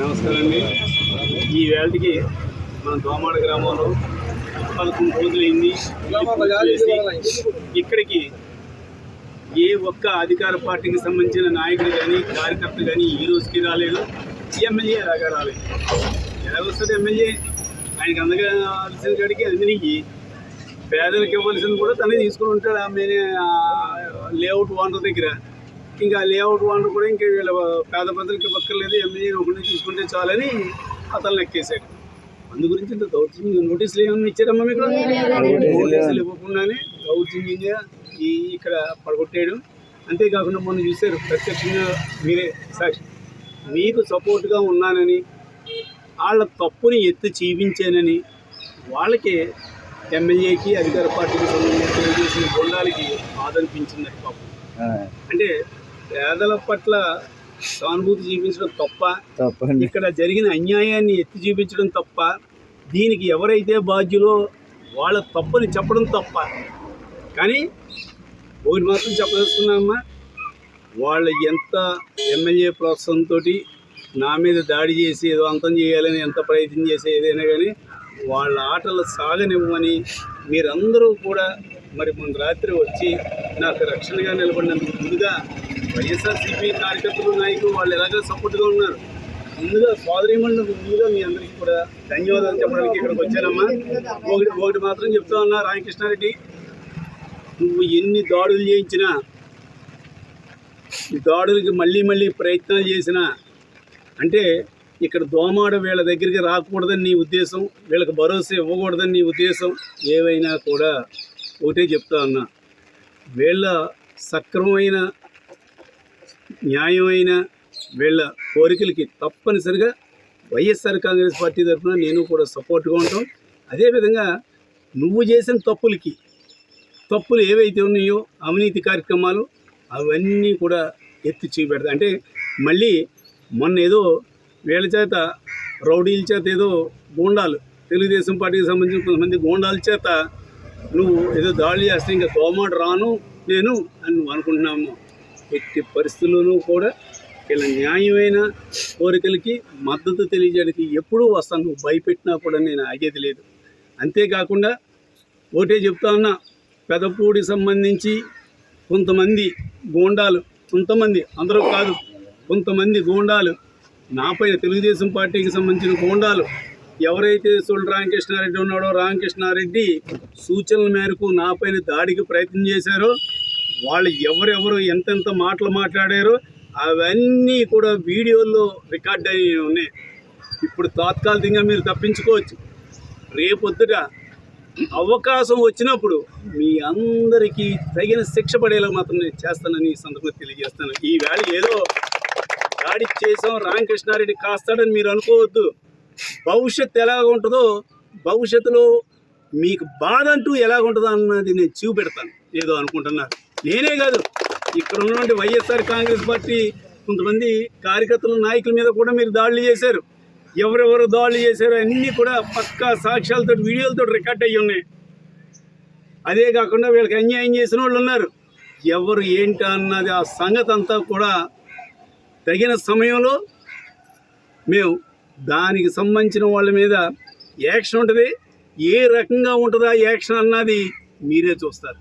నమస్కారం అండి. ఈ వేళకి మన దోమాడ గ్రామంలో పదకొండు రోజులైంది ఇక్కడికి ఏ ఒక్క అధికార పార్టీకి సంబంధించిన నాయకుడు కానీ కార్యకర్త కానీ ఈ రోజుకి రాలేదు. ఎమ్మెల్యే రాగా రాలేదు? ఎలా వస్తుంది ఎమ్మెల్యే? ఆయనకి అందగాల్సిన కాడికి అందరికి పేదలకు ఇవ్వాల్సింది కూడా తనే తీసుకుని ఉంటాడు ఆమె లేఅవుట్ ఓనర్ దగ్గర. ఇంకా లేఅవుట్ ఓనర్ కూడా ఇంకా వీళ్ళ పేద ప్రజలకి ఇవ్వక్కర్లేదు ఎమ్మెల్యే ఒకటి తీసుకుంటే చాలని అతను ఎక్కేశాడు అందు గురించి ఇంత దౌర్జన్యం నోటీసులు ఏమన్నా ఇచ్చారమ్మా మీకు? నోటీసులు ఇవ్వకుండానే దౌర్జన్యంగా ఈ ఇక్కడ పడగొట్టేయడం. అంతేకాకుండా మొన్న చూశారు ప్రత్యక్షంగా మీరే సాక్షి. మీకు సపోర్ట్గా ఉన్నానని వాళ్ళ తప్పుని ఎత్తి చూపించానని వాళ్ళకి ఎమ్మెల్యేకి అధికార పార్టీకి సంబంధించిన తెలుగుదేశం గుండాలకి ఆదరిపించింది పాపం. అంటే పేదల పట్ల సానుభూతి చూపించడం తప్ప ఇక్కడ జరిగిన అన్యాయాన్ని ఎత్తి చూపించడం తప్ప దీనికి ఎవరైతే బాధ్యులో వాళ్ళ తప్పని చెప్పడం తప్ప. కానీ ఒకటి మాత్రం చెప్పదలుచుకున్నామా? వాళ్ళు ఎంత ఎమ్మెల్యే ప్రోత్సాహంతో నా మీద దాడి చేసి ఏదో అంతం చేయాలని ఎంత ప్రయత్నం చేసి ఏదైనా కానీ వాళ్ళ ఆటలు సాగనివ్వమని మీరందరూ కూడా మరి మొన్న రాత్రి వచ్చి నాకు రక్షణగా నిలబడినందుకు ముందుగా వైఎస్ఆర్సీపీ కార్యకర్తలు నాయకులు వాళ్ళు ఎలాగో సపోర్ట్గా ఉన్నారు. ముందుగా సోదరిమణులు ముందుగా మీ అందరికీ కూడా ధన్యవాదాలు చెప్పడానికి ఇక్కడికి వచ్చానమ్మా. ఒకటి ఒకటి మాత్రం చెప్తా ఉన్నా రామకృష్ణారెడ్డి నువ్వు ఎన్ని దాడులు చేయించినా ఈ దాడులకి మళ్ళీ మళ్ళీ ప్రయత్నాలు చేసినా అంటే ఇక్కడ దోమాడ వీళ్ళ దగ్గరికి రాకూడదని నీ ఉద్దేశం వీళ్ళకి భరోసా ఇవ్వకూడదని నీ ఉద్దేశం ఏవైనా కూడా ఒకటే చెప్తా ఉన్నా. వీళ్ళ సక్రమమైన న్యాయమైన వీళ్ళ కోరికలకి తప్పనిసరిగా వైఎస్ఆర్ కాంగ్రెస్ పార్టీ తరఫున నేను కూడా సపోర్ట్గా ఉంటాం. అదేవిధంగా నువ్వు చేసిన తప్పులకి తప్పులు ఏవైతే ఉన్నాయో అవినీతి కార్యక్రమాలు అవన్నీ కూడా ఎత్తి చూపెడతాయి అంటే మళ్ళీ మొన్న ఏదో వీళ్ళ చేత రౌడీల చేత ఏదో గూండాలు తెలుగుదేశం పార్టీకి సంబంధించిన కొంతమంది గూండాల చేత నువ్వు ఏదో దాడులు చేస్తే ఇంకా తోమాట రాను నేను అని నువ్వు అనుకుంటున్నాము ఎట్టి పరిస్థితుల్లోనూ కూడా ఇలా న్యాయమైన కోరికలకి మద్దతు తెలియజేయడానికి ఎప్పుడూ వస్తాను నువ్వు భయపెట్టినా కూడా నేను ఆగేది లేదు. అంతేకాకుండా ఒకటే చెప్తా ఉన్నా పెదపూడి సంబంధించి కొంతమంది గోండాలు కొంతమంది అందరూ కాదు కొంతమంది గోండాలు నాపైన తెలుగుదేశం పార్టీకి సంబంధించిన గోండాలు ఎవరైతే సోల్ రామకృష్ణారెడ్డి ఉన్నాడో రామకృష్ణారెడ్డి సూచనల మేరకు నాపైన దాడికి ప్రయత్నం చేశారో వాళ్ళు ఎవరెవరు ఎంతెంత మాటలు మాట్లాడారో అవన్నీ కూడా వీడియోల్లో రికార్డ్ అయి ఉన్నాయి. ఇప్పుడు తాత్కాలికంగా మీరు తప్పించుకోవచ్చు. రేపొద్దుట అవకాశం వచ్చినప్పుడు మీ అందరికీ తగిన శిక్ష పడేలా మాత్రం నేను చేస్తానని ఈ సందర్భంగా తెలియజేస్తాను. ఈ వేళ ఏదో దాడి చేసాం రామకృష్ణారెడ్డి కాస్తాడని మీరు అనుకోవద్దు. భవిష్యత్తు ఎలాగ ఉంటుందో భవిష్యత్తులో మీకు బాధ అంటూ ఎలాగ ఉంటుందో అన్నది నేను చూపెడతాను. ఏదో అనుకుంటున్నారు. నేనే కాదు. ఇక్కడ ఉన్నటువంటి వైఎస్ఆర్ కాంగ్రెస్ పార్టీ కొంతమంది కార్యకర్తల నాయకుల మీద కూడా మీరు దాడులు చేశారు. ఎవరెవరు దాడులు చేశారు అన్నీ కూడా పక్కా సాక్ష్యాలతో వీడియోలతో రికార్డ్ అయ్యి ఉన్నాయి. అదే కాకుండా వీళ్ళకి అన్యాయం చేసిన వాళ్ళు ఉన్నారు. ఎవరు ఏంటి అన్నది ఆ సంగతి అంతా కూడా తగిన సమయంలో మేము దానికి సంబంధించిన వాళ్ళ మీద యాక్షన్ ఉంటుంది. ఏ రకంగా ఉంటుందా యాక్షన్ అన్నది మీరే చూస్తారు.